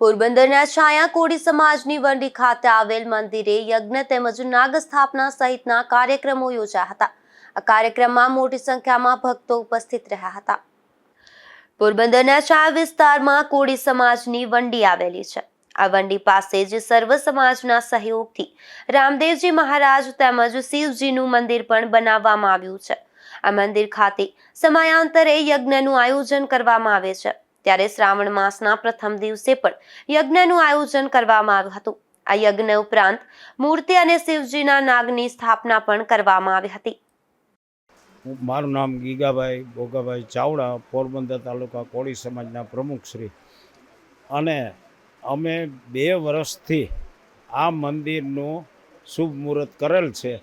પોરબંદરના છાયા કોળી સમાજની વંડી ખાતે આવેલ મંદિરે યજ્ઞ તેમજ નાગ સ્થાપના સહિતના કાર્યક્રમો યોજાયા હતા. આ કાર્યક્રમમાં મોટી સંખ્યામાં ભક્તો ઉપસ્થિત રહ્યા હતા. પોરબંદરના છાયા વિસ્તારમાં કોળી સમાજની વંડી આવેલી છે. આ વંડી પાસે જ સર્વ સમાજના સહયોગથી રામદેવજી મહારાજ તેમજ શિવજીનું મંદિર પણ બનાવવામાં આવ્યું છે. આ મંદિર ખાતે સમયાંતરે યજ્ઞનું આયોજન કરવામાં આવે છે. ત્યારે શ્રાવણ માસના પ્રથમ દિવસે પણ યજ્ઞનું આયોજન કરવામાં આવ્યું હતું. આ યજ્ઞ ઉપરાંત મૂર્તિ અને શિવજીના નાગની સ્થાપના પણ કરવામાં આવી હતી. મારું નામ ગીગાભાઈ ભોગાભાઈ ચાવડા, પોરબંદર તાલુકા કોળી સમાજના પ્રમુખ શ્રી. અને અમે બે વર્ષથી આ મંદિરનું શુભ મુહૂર્ત કરેલ છે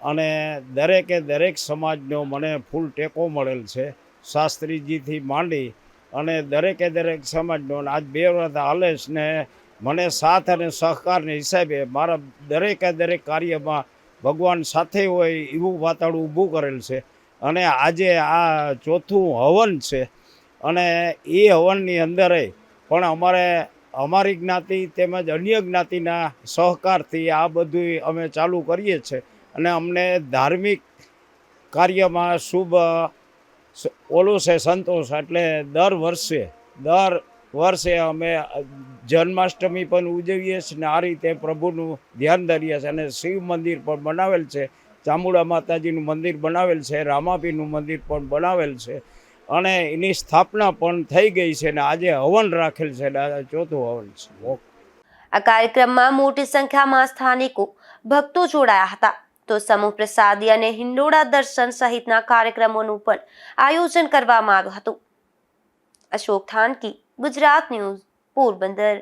અને દરેકે દરેક સમાજનો મને ફૂલ ટેકો મળેલ છે. શાસ્ત્રીજીથી માંડી અને દરેકે દરેક સમાજનો આજ બે વર્ષ હાલે છે ને, મને સાથ અને સહકારને હિસાબે મારા દરેકે દરેક કાર્યમાં ભગવાન સાથે હોય એવું વાતાવરણ ઊભું કરેલ છે. અને આજે આ ચોથું હવન છે. અને એ હવનની અંદરે પણ અમારે, અમારી જ્ઞાતિ તેમજ અન્ય જ્ઞાતિના સહકારથી આ બધું અમે ચાલુ કરીએ છીએ. અને અમને ધાર્મિક કાર્યમાં શુભ ઓલું છે સંતોષ, એટલે દર વર્ષે દર વર્ષે અમે જન્માષ્ટમી પણ ઉજવીએ છીએ અને આ રીતે પ્રભુનું ધ્યાન ધરીએ છીએ અને શિવ મંદિર પણ બનાવેલ છે. ચામુંડા માતાજીનું મંદિર બનાવેલ છે રામાપીનું મંદિર પણ બનાવેલ છે અને એની સ્થાપના પણ થઈ ગઈ છે અને આજે હવન રાખેલ છે ચોથું હવન છે. આ કાર્યક્રમમાં મોટી સંખ્યામાં સ્થાનિકો ભક્તો જોડાયા હતા. તો સમૂહ પ્રસાદી અને હિંડોળા દર્શન સહિતના કાર્યક્રમોનું પણ આયોજન કરવામાં આવ્યું હતું. અશોક થાનકી, ગુજરાત ન્યૂઝ, પોરબંદર.